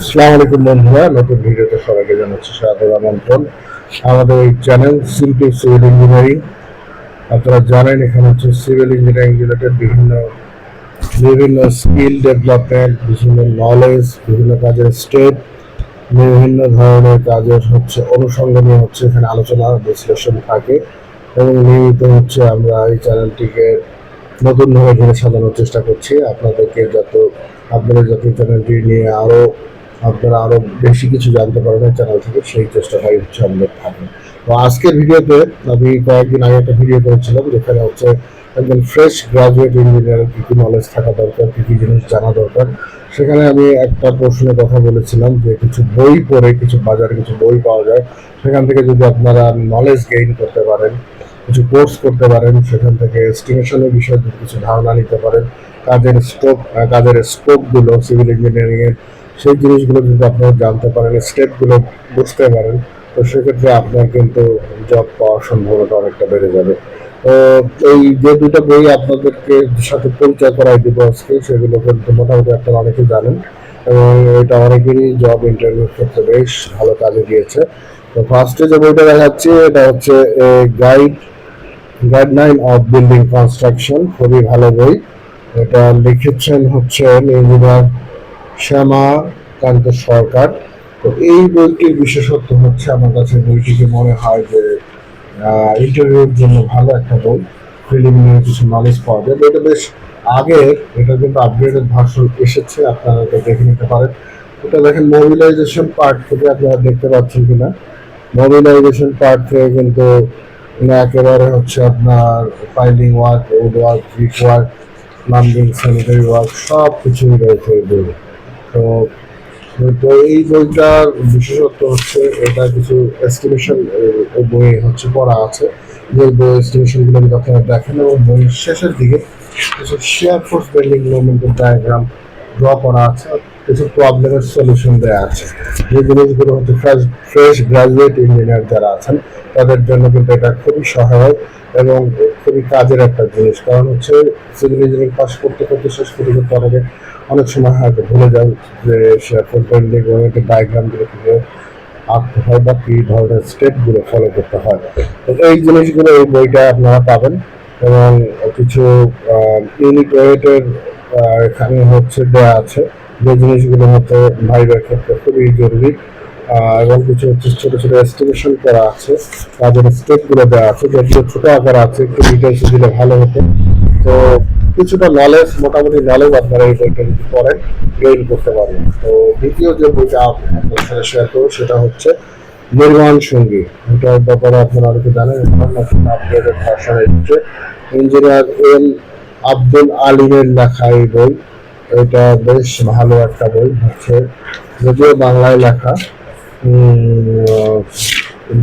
আসসালামু আলাইকুম বন্ধুরা, নতুন ভিডিওতে সবাইকে জানাচ্ছি স্বাগত আমন্ত্রণ। আমাদের এই চ্যানেল সিম্পলি সিভিল ইঞ্জিনিয়ারিং। আপনারা জানেন, এখানে হচ্ছে সিভিল ইঞ্জিনিয়ারিং রিলেটেড বিভিন্ন বিভিন্ন স্কিল ডেভেলপমেন্ট বিভিন্ন নলেজ বিভিন্ন কাজের স্টেপ বিভিন্ন ধরনের কাজের হচ্ছে অনুষঙ্গনীয় হচ্ছে এখানে আলোচনা, বিশ্লেষণ থাকে। এবং নিয়মিত হচ্ছে আমরা এই চ্যানেলটিকে নতুনভাবে ঘিরে সাজানোর চেষ্টা করছি। আপনাদেরকে যত, আপনাদের যত চ্যানেলটি নিয়ে আরও আপনারা আরও বেশি কিছু জানতে পারবেন চ্যানেল থেকে, সেই চেষ্টাটাই হচ্ছে আমাদের থাকে। তো আজকের ভিডিওতে আমি কয়েকদিন আগে একটা ভিডিও করেছিলাম, যেখানে হচ্ছে একজন ফ্রেশ গ্রাজুয়েট ইঞ্জিনিয়ারের কী কী নলেজ থাকা দরকার, কী কী জিনিস জানা দরকার। সেখানে আমি একটা প্রশ্নের কথা বলেছিলাম যে কিছু বই পড়ে, কিছু বাজারে কিছু বই পাওয়া যায়, সেখান থেকে যদি আপনারা নলেজ গেইন করতে পারেন, কিছু কোর্স করতে পারেন, সেখান থেকে এস্টিমেশনের বিষয়ে কিছু ধারণা নিতে পারেন, কাজের স্কোপ কাজের স্কোপগুলো সিভিল ইঞ্জিনিয়ারিং এর সেই জিনিসগুলো যদি আপনারা জানতে পারেন, স্টেপগুলো বুঝতে পারেন, তো সেক্ষেত্রে আপনার কিন্তু জব পাওয়ার সম্ভাবনাটা অনেকটা বেড়ে যাবে। তো এই যে দুটো বই আপনাদেরকে সাথে পরিচয় করাই দিব আজকে, সেগুলো কিন্তু মোটামুটি আপনারা অনেকে জানেন। এবং এটা অনেকেরই জব ইন্টারভিউর ক্ষেত্রে বেশ ভালো কাজে দিয়েছে। তো ফার্স্টে যে বইটা দেখাচ্ছি, এটা হচ্ছে guide guideline of building construction খুবই ভালো বই। এটা লিখেছেন হচ্ছে ইঞ্জিনিয়ার শ্যামা, কান্ত সরকার। তো এই বইটির বিশেষত্ব হচ্ছে আমার কাছে বইটিকে মনে হয় যে ইন্টারভিউর জন্য ভালো একটা বই। প্রিলিমিনারি কিছু নলেজ পাওয়া যায়। এটা বেশ আগে, এটা কিন্তু আপগ্রেডেড ভার্সন এসেছে, আপনারা এটা দেখে নিতে পারেন। এটা দেখেন মোবিলাইজেশন পার্ট থেকে আপনারা দেখতে পাচ্ছেন কিনা। মোবিলাইজেশন পার্ট থেকে কিন্তু একেবারে হচ্ছে আপনার piling work wood work brick work plumbing sanitary work সব কিছুই রয়েছে এই বইয়ে। তো তো এই বইটার বিশেষত্ব হচ্ছে, এটা কিছু এস্টিমেশন বই হচ্ছে পড়া আছে। যে বই এস্টিমেশনগুলো যদি আপনারা দেখেন এবং বইয়ের শেষের দিকে কিছু শেয়ার ফোর্স বিল্ডিং মুভমেন্টের ডায়াগ্রাম ড্র করা আছে, কিছু প্রবলেমের সলিউশন দেওয়া আছে। যে জিনিসগুলো হচ্ছে ফ্রেশ ফ্রেশ গ্রাজুয়েট ইঞ্জিনিয়ার যারা আছেন, তাদের জন্য কিন্তু এটা খুবই সহায়ক এবং খুবই কাজের একটা জিনিস। কারণ হচ্ছে সিভিল ইঞ্জিনিয়ারিং পাস করতে করতে শেষ করতে করতে অনেকে অনেক সময় হয়তো ভুলে যায় যে শেয়ারফোন পেন্ডিং অনেকে ডায়াগ্রামগুলো আঁকতে হয় বা কী ধরনের স্টেপগুলো ফলো করতে হয়। তো এই জিনিসগুলো এই বইটা আপনারা পাবেন এবং কিছু ইউনিট ওয়েটের এখানে হচ্ছে দেওয়া আছে। যে জিনিসগুলো হচ্ছে ভাইবার ক্ষেত্রে খুবই জরুরি এবং কিছু হচ্ছে ছোট ছোট এস্টিমেশন করা আছে। কাজের স্টেপগুলো দেওয়া আছে। যেগুলো ছোট আকার আছে, একটু ডিটেলস দিলে ভালো হতো। তো কিছুটা নলেজ মোটামুটি নলেজ আপনারা এই বইটা যদি পড়েন গেইন করতে পারবেন। তো দ্বিতীয় যে বইটা আপনার সাথে শেয়ার করব, সেটা হচ্ছে নির্মাণ সঙ্গী। এটার ব্যাপারে আপনারা অনেকে জানেন? আপডেটেড ভার্সন এসেছে ইঞ্জিনিয়ার এম আব্দুল আলিমের লেখা এই বই। এটা বেশ ভালো একটা বই, হচ্ছে যদিও বাংলায় লেখা।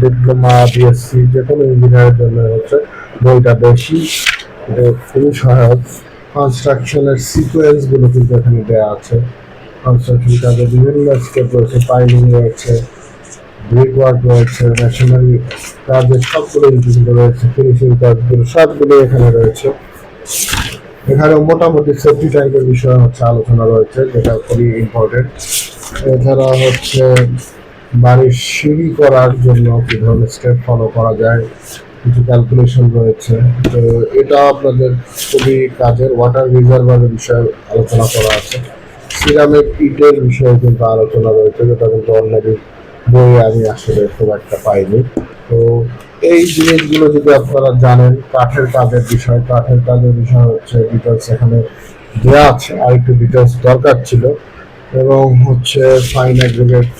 ডিপ্লোমা বিএসসি যে কোনো ইঞ্জিনিয়ারের জন্য হচ্ছে বইটা বেশি এটা খুবই সহায়ক কনস্ট্রাকশনের সিকোয়েন্সগুলো কিন্তু এখানে দেওয়া আছে। কনস্ট্রাকশন কাজে বিভিন্ন স্টেপ রয়েছে পাইলিং রয়েছে ব্রিক ওয়ার্ক রয়েছে মেশিনারি কাজের সবগুলো কিন্তু রয়েছে ফিনিশিং কাজগুলো সবগুলো এখানে রয়েছে। এখানে মোটামুটি সেফটি টাইপের বিষয় হচ্ছে আলোচনা রয়েছে, যেটা খুবই ইম্পর্টেন্ট এছাড়া হচ্ছে বাড়ির সিঁড়ি করার জন্য কি ধরনের স্টেপ ফলো করা যায় কিছু ক্যালকুলেশন রয়েছে, তো এটা আপনাদের খুবই কাজের ওয়াটার রিজার্ভারের বিষয়ে আলোচনা করা আছে। সিরামিক ইটের বিষয়ে কিন্তু আলোচনা রয়েছে, যেটা কিন্তু অন্য বইয়ে আমি আসলে খুব একটা পাইনি। তো এই জিনিসগুলো যদি আপনারা জানেন, কাঠের কাজের বিষয়, কাঠের কাজের বিষয় হচ্ছে ডিটেলস এখানে দেওয়া আছে আর একটু ডিটেলস দরকার ছিল। এবং হচ্ছে ফাইন অ্যাগ্রিগেট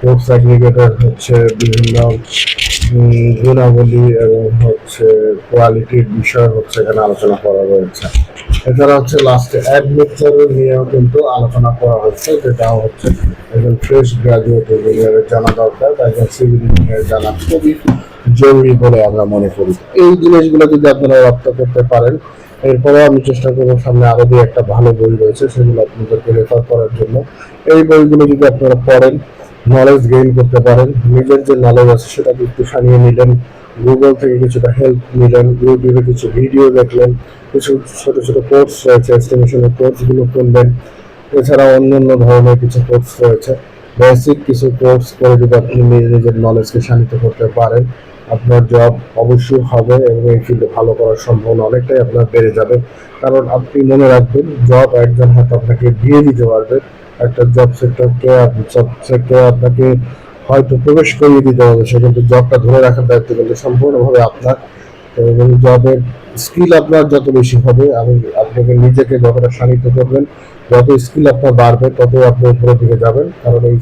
কোর্স অ্যাগ্রিগেটের হচ্ছে বিভিন্ন গুণাবলী এবং হচ্ছে কোয়ালিটির বিষয় হচ্ছে এখানে আলোচনা করা রয়েছে এছাড়া হচ্ছে লাস্টে অ্যাডমিক্সার নিয়েও কিন্তু আলোচনা করা হচ্ছে যেটা হচ্ছে একজন ফ্রেশ গ্রাজুয়েট ইঞ্জিনিয়ারের জানা দরকার বা একজন সিভিল ইঞ্জিনিয়ার জানা খুবই জরুরি বলে আমরা মনে করি এই জিনিসগুলো যদি আপনারা রপ্ত করতে পারেন এরপরে আমি চেষ্টা করব সামনে আরও দুই একটা ভালো বই রয়েছে সেগুলো আপনাদেরকে রেফার করার জন্য এই বইগুলো যদি আপনারা পড়েন নলেজ গেইন করতে পারেন। নিজের যে নলেজ আছে সেটাকে একটু সানিয়ে নিলেন। গুগল থেকে কিছুটা হেল্প নিলেন। ইউটিউবে কিছু ভিডিও দেখলেন। কিছু ছোট ছোট কোর্স রয়েছে এস্টিমেশনের কোর্সগুলো করলেন। এছাড়া অন্যান্য ধরনের কিছু কোর্স রয়েছে। বেসিক কিছু কোর্স করে যদি আপনি নিজে নিজের নলেজকে শানিত করতে পারেন, আপনার জব অবশ্যই হবে এবং এই ফিল্ডে ভালো করার সম্ভাবনা অনেকটাই আপনার বেড়ে যাবে। কারণ আপনি মনে রাখবেন জব একজন হয়তো আপনাকে দিয়ে দিতে পারবে। একটা জব সেক্টরকে জব সেক্টরে আপনাকে হয়তো প্রবেশ করিয়ে দিতে হবে, সে কিন্তু জবটা ধরে রাখার দায়িত্ব কিন্তু সম্পূর্ণভাবে আপনার। এবং জবের স্কিল আপনার যত বেশি হবে এবং আপনাকে নিজেকে যতটা শানিত করবেন, যত স্কিল আপনার বাড়বে, তত আপনি উপরের দিকে যাবেন। কারণ এই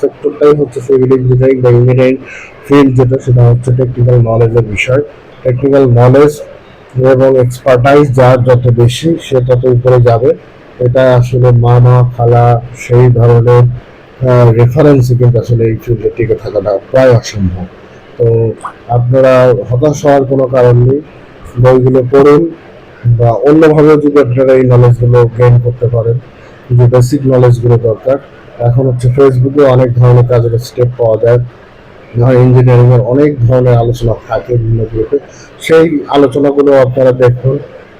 সেক্টরটাই হচ্ছে সিভিল ইঞ্জিনিয়ারিং বা ইঞ্জিনিয়ারিং ফিল্ড যেটা, সেটা হচ্ছে টেকনিক্যাল নলেজের বিষয়। টেকনিক্যাল নলেজ এবং এক্সপার্টাইজ যার যত বেশি, সে তত উপরে যাবে। এটা আসলে মামা, খালা, সেই ধরনের রেফারেন্সে কিন্তু আসলে এই ফিল্ডে টিকে থাকাটা প্রায় অসম্ভব। তো আপনারা হতাশ হওয়ার কোনো কারণ নেই, বইগুলো পড়ুন বা অন্যভাবে যদি আপনারা এই নলেজগুলো গেইন করতে পারেন, যে বেসিক নলেজগুলো দরকার, এখন হচ্ছে ফেসবুকে অনেক ধরনের কাজের স্টেপ পাওয়া যায়। ইঞ্জিনিয়ারিং এর অনেক ধরনের আলোচনা থাকে বিভিন্ন গ্রুপে সেই আলোচনাগুলো আপনারা দেখুন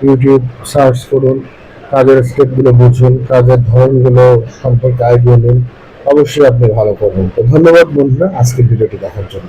ইউটিউব সার্চ করুন কাজের স্টেপগুলো বুঝুন কাজের ধরনগুলো সম্পর্কে আইডিয়া নিন। অবশ্যই আপনি ভালো করবেন। তো ধন্যবাদ বন্ধুরা, আজকের ভিডিওটি দেখার জন্য।